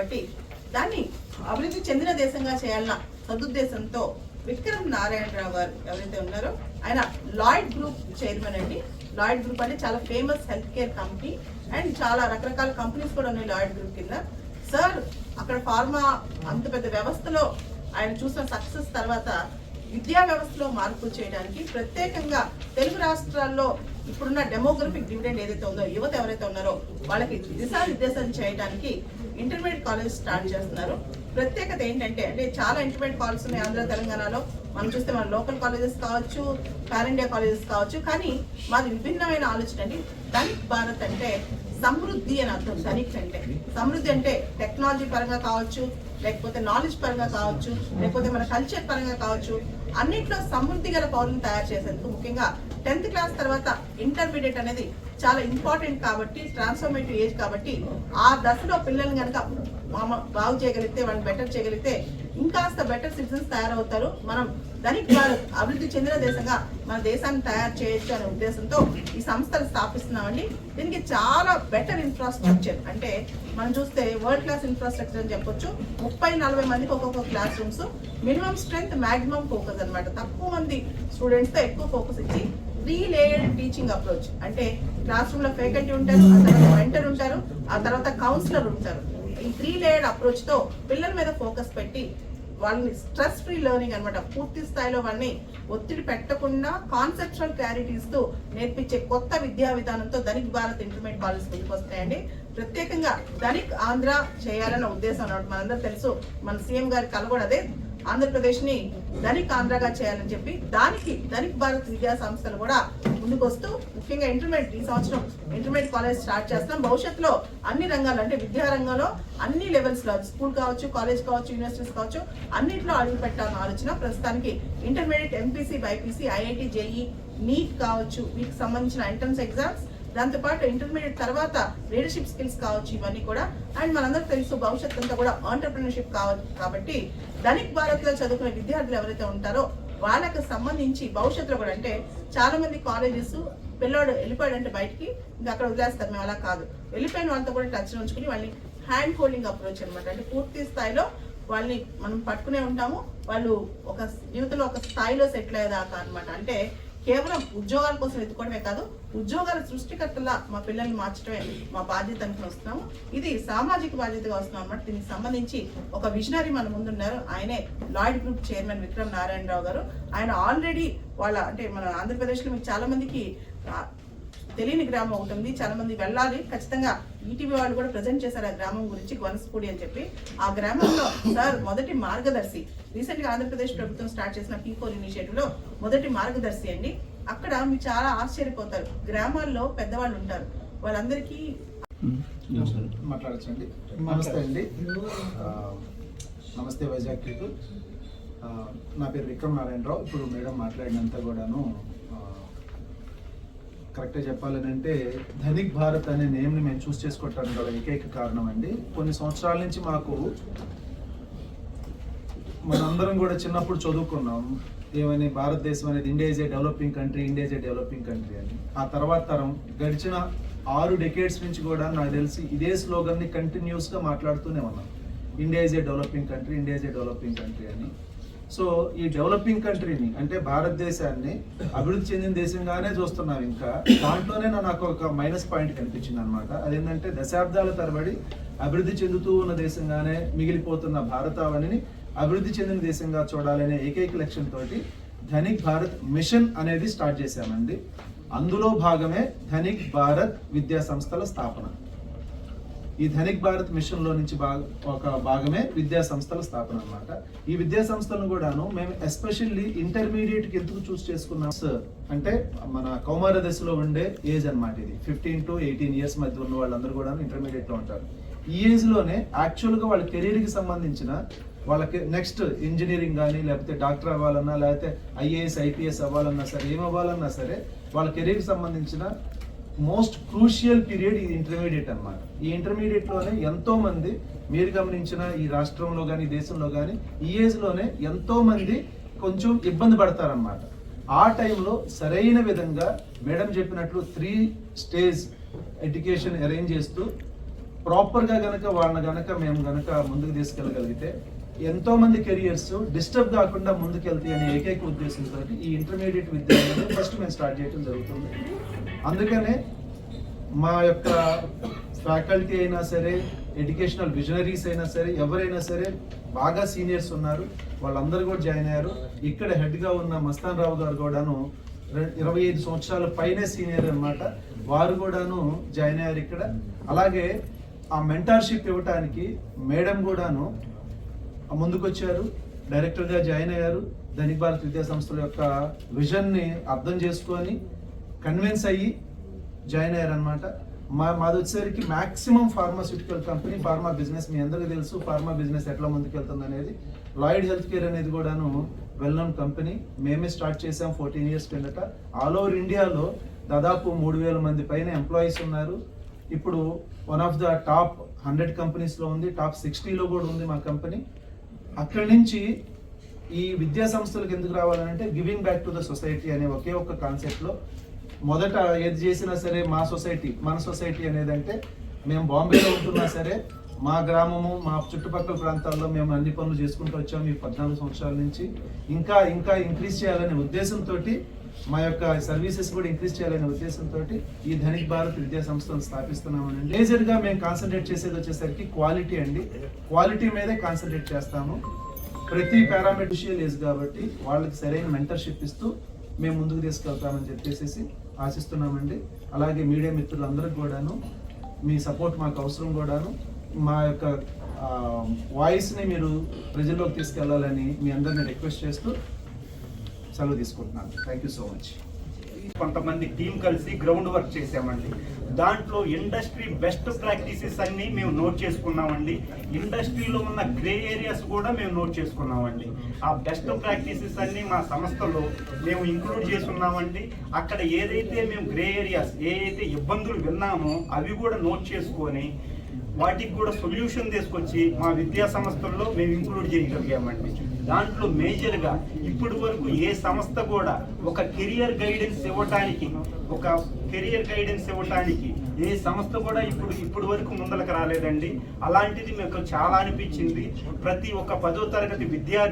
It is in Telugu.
కాబట్టి దాన్ని అభివృద్ధి చెందిన దేశంగా చేయాలన్న సదుద్దేశంతో విక్రమ్ నారాయణరావు గారు ఎవరైతే ఉన్నారో ఆయన లాయిడ్ గ్రూప్ చైర్మన్ అండి. లాయిడ్ గ్రూప్ అంటే చాలా famous health care company and చాలా రకరకాల కంపెనీస్ కూడా ఉన్నాయి లాయిడ్ గ్రూప్ కింద. సార్ అక్కడ ఫార్మా అంత పెద్ద వ్యవస్థలో ఆయన చూసిన సక్సెస్ తర్వాత విద్యా వ్యవస్థలో మార్పులు చేయడానికి ప్రత్యేకంగా తెలుగు రాష్ట్రాల్లో ఇప్పుడున్న డెమోగ్రఫిక్ డివిడెండ్ ఏదైతే ఉందో యువత ఎవరైతే ఉన్నారో వాళ్ళకి దిశానిర్దేశం చేయడానికి ఇంటర్మీడియట్ కాలేజ్ స్టార్ట్ చేస్తున్నారు. ప్రత్యేకత ఏంటంటే అంటే చాలా ఇంటర్మీడియట్ కాలేజ్ ఉన్నాయి ఆంధ్ర తెలంగాణలో. మనం చూస్తే మన లోకల్ కాలేజెస్ కావచ్చు పాన్ ఇండియా కాలేజెస్ కావచ్చు కానీ మాది విభిన్నమైన ఆలోచన అండి. ధనిక్ భారత్ అంటే సమృద్ధి అని అర్థం. ధనిక్ అంటే సమృద్ధి అంటే టెక్నాలజీ పరంగా కావచ్చు లేకపోతే నాలెడ్జ్ పరంగా కావచ్చు లేకపోతే మన కల్చర్ పరంగా కావచ్చు. అన్నిట్లో సమృద్ధి గల పౌరులను తయారు చేసేందుకు ముఖ్యంగా టెన్త్ క్లాస్ తర్వాత ఇంటర్మీడియట్ అనేది చాలా ఇంపార్టెంట్ కాబట్టి ట్రాన్స్ఫర్మేటివ్ ఏజ్ కాబట్టి ఆ దశలో పిల్లల్ని కనుక బాగు చేయగలిగితే వాళ్ళని బెటర్ చేయగలిగితే ఇంకాస్త బెటర్ సిటిజన్స్ తయారవుతారు. మనం దానికి భారత్ అభివృద్ధి చెందిన దేశంగా మన దేశాన్ని తయారు చేయొచ్చు అనే ఉద్దేశంతో ఈ సంస్థలు స్థాపిస్తున్నామండి. దీనికి చాలా బెటర్ ఇన్ఫ్రాస్ట్రక్చర్ అంటే మనం చూస్తే వరల్డ్ క్లాస్ ఇన్ఫ్రాస్ట్రక్చర్ అని చెప్పొచ్చు. ముప్పై నలభై మందికి ఒక్కొక్క class rooms minimum strength maximum focus అన్నమాట. తక్కువ మంది స్టూడెంట్స్తో ఎక్కువ ఫోకస్ ఇచ్చి త్రీ లేయర్డ్ టీచింగ్ అప్రోచ్ అంటే క్లాస్ రూమ్లో ఫ్యాకల్టీ ఉంటారు ఆ తర్వాత మెంటర్ ఉంటారు ఆ తర్వాత కౌన్సిలర్ ఉంటారు. ఈ త్రీ లేయర్డ్ అప్రోచ్తో పిల్లల మీద ఫోకస్ పెట్టి వాళ్ళని స్ట్రెస్ ఫ్రీ లెర్నింగ్ అన్నమాట పూర్తి స్థాయిలో వాళ్ళని ఒత్తిడి పెట్టకుండా కాన్సెప్చువల్ క్లారిటీస్తో నేర్పించే కొత్త విద్యా విధానంతో ధనిక్ భారత్ ఇంటర్మీడియట్ కాలేజ్ ముందుకు వస్తాయండి. ప్రత్యేకంగా ధనిక్ ఆంధ్ర చేయాలన్న ఉద్దేశం అన్నమాట మనందరూ తెలుసు. మన సీఎం గారి కల కూడా అదే. ఆంధ్రప్రదేశ్ని ధనిక్ ఆంధ్రగా చేయాలని చెప్పి దానికి ధనిక్ భారత్ విద్యా సంస్థలు కూడా ముందుకొస్తూ ముఖ్యంగా ఇంటర్మీడియట్ ఈ సంవత్సరం ఇంటర్మీడియట్ కాలేజ్ స్టార్ట్ చేస్తున్నాం. భవిష్యత్తులో అన్ని రంగాలు అంటే విద్యా రంగంలో అన్ని లెవెల్స్లో స్కూల్ కావచ్చు కాలేజ్ కావచ్చు యూనివర్సిటీస్ కావచ్చు అన్నింటిలో అడుగు పెట్టాలని ఆలోచన ప్రస్తుతానికి intermediate MPC BiPC IIT JE NEET కావచ్చు. వీటికి సంబంధించిన ఎంట్రన్స్ ఎగ్జామ్స్ దాంతోపాటు ఇంటర్మీడియట్ తర్వాత లీడర్షిప్ స్కిల్స్ కావచ్చు ఇవన్నీ కూడా. అండ్ మనందరికి తెలుసు భవిష్యత్ అంతా కూడా ఆంటర్ప్రినర్షిప్ కావచ్చు. కాబట్టి ధనిక్ భారత్లో చదువుకునే విద్యార్థులు ఎవరైతే ఉంటారో వాళ్ళకి సంబంధించి భవిష్యత్తులో కూడా అంటే చాలా మంది కాలేజెస్ పిల్లోడు వెళ్ళిపోయాడంటే బయటికి ఇంకా అక్కడ వదిలేస్తారు. మేము అలా కాదు. వెళ్ళిపోయిన వాళ్ళతో కూడా టచ్ ఉంచుకుని వాళ్ళని హ్యాండ్ హోల్డింగ్ అప్రోచ్ అనమాట అంటే పూర్తి స్థాయిలో వాళ్ళని మనం పట్టుకునే ఉంటాము. వాళ్ళు ఒక జీవితంలో ఒక స్థాయిలో సెటిల్ అయ్యేదాకా అనమాట అంటే కేవలం ఉద్యోగాల కోసం ఎత్తుకోవడమే కాదు ఉద్యోగాల సృష్టికర్తలా మా పిల్లల్ని మార్చడమే మా బాధ్యత అనుకుని వస్తున్నాము. ఇది సామాజిక బాధ్యతగా వస్తున్నాం అన్నమాట. దీనికి సంబంధించి ఒక విజనరీ మన ముందున్నారు. ఆయనే Lloyd group chairman Vikram Narayanarao గారు. ఆయన ఆల్రెడీ వాళ్ళ అంటే మన ఆంధ్రప్రదేశ్లో మీకు చాలా మందికి తెలియని గ్రామం ఒకటి ఉంది. చాలా మంది వెళ్ళాలి. ఖచ్చితంగా ఈటీవీ వాళ్ళు కూడా ప్రజెంట్ చేశారు ఆ గ్రామం గురించి గొనసపూడి అని చెప్పి. ఆ గ్రామంలో సార్ మొదటి మార్గదర్శి. రీసెంట్గా ఆంధ్రప్రదేశ్ ప్రభుత్వం స్టార్ట్ చేసిన పీ ఫోర్ ఇనిషియేటివ్లో మొదటి మార్గదర్శి అండి. అక్కడ మీరు చాలా ఆశ్చర్యపోతారు. గ్రామాల్లో పెద్దవాళ్ళు ఉంటారు. వాళ్ళందరికీ మాట్లాడచ్చండి. నమస్తే అండి. నమస్తే వైజాగ్ నా పేరు విక్రమ్ నారాయణరావు. ఇప్పుడు మేడం మాట్లాడినంత కూడాను కరెక్ట్గా చెప్పాలని అంటే ధనిక్ భారత్ అనే నేమ్ని మేము చూస్ చేసుకోవటానికి గల ఏకైక కారణం అండి. కొన్ని సంవత్సరాల నుంచి మాకు మనందరం కూడా చిన్నప్పుడు చదువుకున్నాం. ఏమని భారతదేశం అనేది India is a developing country India is a developing country అని. ఆ తర్వాత తరం గడిచిన ఆరు డెకేడ్స్ నుంచి కూడా నాకు తెలిసి ఇదే స్లోగన్ని కంటిన్యూస్గా మాట్లాడుతూనే ఉన్నాం. India is a developing country India is a developing country అని. సో ఈ డెవలపింగ్ కంట్రీని అంటే భారతదేశాన్ని అభివృద్ధి చెందిన దేశంగానే చూస్తున్నాం ఇంకా. దాంట్లోనే నాకు ఒక మైనస్ పాయింట్ కనిపించింది అనమాట అదేంటంటే దశాబ్దాల తరబడి అభివృద్ధి చెందుతూ ఉన్న దేశంగానే మిగిలిపోతున్న భారతావనిని అభివృద్ధి చెందిన దేశంగా చూడాలనే ఏకైక లక్ష్యంతో ధనిక్ భారత్ మిషన్ అనేది స్టార్ట్ చేశామండి. అందులో భాగమే ధనిక్ భారత్ విద్యా సంస్థల స్థాపన. ఈ ధనిక్ భారత్ మిషన్లో నుంచి భాగ ఒక భాగమే విద్యా సంస్థల స్థాపన అనమాట ఈ విద్యా సంస్థలను కూడాను మేము ఎస్పెషల్లీ ఇంటర్మీడియట్కి ఎందుకు చూస్ చేసుకున్నాం? సార్ అంటే మన కౌమార దశలో ఉండే ఏజ్ అనమాట ఇది. ఫిఫ్టీన్ టు ఎయిటీన్ ఇయర్స్ మధ్య ఉన్న వాళ్ళందరూ కూడా ఇంటర్మీడియట్లో ఉంటారు. ఈ ఏజ్లోనే యాక్చువల్గా వాళ్ళ కెరీర్కి సంబంధించిన వాళ్ళకి నెక్స్ట్ ఇంజనీరింగ్ కానీ లేకపోతే డాక్టర్ అవ్వాలన్నా లేకపోతే ఐఏఎస్ ఐపీఎస్ అవ్వాలన్నా సరే ఏం అవ్వాలన్నా సరే వాళ్ళ కెరీర్కి సంబంధించిన మోస్ట్ క్రూషియల్ పీరియడ్ ఈ ఇంటర్మీడియట్ అన్నమాట. ఈ ఇంటర్మీడియట్లోనే ఎంతోమంది మీరు గమనించిన ఈ రాష్ట్రంలో కానీ దేశంలో కానీ ఈ ఏజ్లోనే ఎంతోమంది కొంచెం ఇబ్బంది పడతారన్నమాట. ఆ టైంలో సరైన విధంగా మేడం చెప్పినట్లు త్రీ స్టేజ్ ఎడ్యుకేషన్ అరేంజ్ చేస్తూ ప్రాపర్గా గనక వాళ్ళని గనక మేము గనక ముందుకు తీసుకెళ్ళగలిగితే ఎంతో మంది కెరియర్స్ డిస్టర్బ్ కాకుండా ముందుకెళ్తాయి అనే ఏకైక ఉద్దేశంతో ఈ ఇంటర్మీడియట్ విద్యార్థులు ఫస్ట్ మేము స్టార్ట్ చేయడం జరుగుతుంది. అందుకనే మా యొక్క ఫ్యాకల్టీ అయినా సరే ఎడ్యుకేషనల్ విజనరీస్ అయినా సరే ఎవరైనా సరే బాగా సీనియర్స్ ఉన్నారు. వాళ్ళందరూ కూడా జాయిన్ అయ్యారు. ఇక్కడ హెడ్గా ఉన్న మస్తాన్ రావు గారు కూడాను రె- ఇరవై ఐదు సంవత్సరాల పైనే సీనియర్ అన్నమాట. వారు కూడాను జాయిన్ అయ్యారు ఇక్కడ. అలాగే ఆ మెంటార్షిప్ ఇవ్వటానికి మేడం కూడాను ముందుకొచ్చారు. డైరెక్టర్గా జాయిన్ అయ్యారు. ధనిక్ భారత్ విద్యా సంస్థల యొక్క విజన్ని అర్థం చేసుకొని కన్విన్స్ అయ్యి జాయిన్ అయ్యారనమాట మా మాది వచ్చేసరికి maximum pharmaceutical company pharma business మీ అందరికీ తెలుసు ఫార్మా బిజినెస్ ఎట్లా ముందుకెళ్తుంది అనేది. లాయిడ్ హెల్త్ కేర్ అనేది కూడాను వెల్ నోన్ కంపెనీ మేమే స్టార్ట్ చేసాం ఫోర్టీన్ ఇయర్స్ కిందట. ఆల్ ఓవర్ ఇండియాలో దాదాపు మూడు వేల మంది పైన ఎంప్లాయీస్ ఉన్నారు. ఇప్పుడు one of the top hundred కంపెనీస్లో ఉంది టాప్ సిక్స్టీలో కూడా ఉంది మా కంపెనీ అక్కడి నుంచి ఈ విద్యా సంస్థలకు ఎందుకు రావాలంటే giving back to the society అనే ఒకే ఒక కాన్సెప్ట్లో మొదట ఏది చేసినా సరే మా సొసైటీ మన సొసైటీ అనేది అంటే మేము బాంబేలో ఉంటున్నా సరే మా గ్రామము మా చుట్టుపక్కల ప్రాంతాల్లో మేము అన్ని పనులు చేసుకుంటూ వచ్చాము ఈ పద్నాలుగు సంవత్సరాల నుంచి. ఇంకా ఇంకా ఇంక్రీజ్ చేయాలనే ఉద్దేశంతో మా యొక్క సర్వీసెస్ కూడా ఇంక్రీజ్ చేయాలనే ఉద్దేశంతో ఈ ధనిక్ భారత్ విద్యా సంస్థను స్థాపిస్తున్నామని మేజర్గా మేము కాన్సన్ట్రేట్ చేసేది వచ్చేసరికి క్వాలిటీ అండి. క్వాలిటీ మీదే కాన్సన్ట్రేట్ చేస్తాము. ప్రతి పారామెట్రిషియల్ ఏజ్ కాబట్టి వాళ్ళకి సరైన మెంటర్షిప్ ఇస్తూ మేము ముందుకు తీసుకెళ్తామని చెప్పేసి ఆశిస్తున్నామండి. అలాగే మీడియా మిత్రులందరికీ కూడాను మీ సపోర్ట్ మాకు అవసరం కూడాను. మా యొక్క వాయిస్ని మీరు ప్రజల్లోకి తీసుకెళ్ళాలని మీ అందరిని రిక్వెస్ట్ చేస్తూ సెలవు తీసుకుంటున్నాను. Thank you so much. కొంతమంది టీం కలిసి గ్రౌండ్ వర్క్ చేసామండి దాంట్లో ఇండస్ట్రీ బెస్ట్ ప్రాక్టీసెస్ అన్ని మేము నోట్ చేసుకున్నామండి. ఇండస్ట్రీలో ఉన్న గ్రే ఏరియాస్ కూడా మేము నోట్ చేసుకున్నామండి. ఆ బెస్ట్ ప్రాక్టీసెస్ అన్ని మా సంస్థలో మేము ఇంక్లూడ్ చేసుకున్నామండి అక్కడ ఏదైతే మేము గ్రే ఏరియాస్ ఏ అయితే ఇబ్బందులు విన్నామో అవి కూడా నోట్ చేసుకొని వాటికి కూడా సొల్యూషన్ తీసుకొచ్చి మా విద్యా సంస్థల్లో మేము ఇంక్లూడ్ చేయగలిగామండి. దాంట్లో మేజర్గా ఇప్పటి వరకు ఏ సంస్థ కూడా ఒక కెరియర్ గైడెన్స్ ఇవ్వటానికి ఒక కెరియర్ గైడెన్స్ ఇవ్వటానికి ఏ సంస్థ కూడా ఇప్పుడు ఇప్పుడు వరకు ముందలకు రాలేదండి. అలాంటిది మీకు చాలా అనిపించింది. ప్రతి ఒక్క పదో తరగతి విద్యార్థి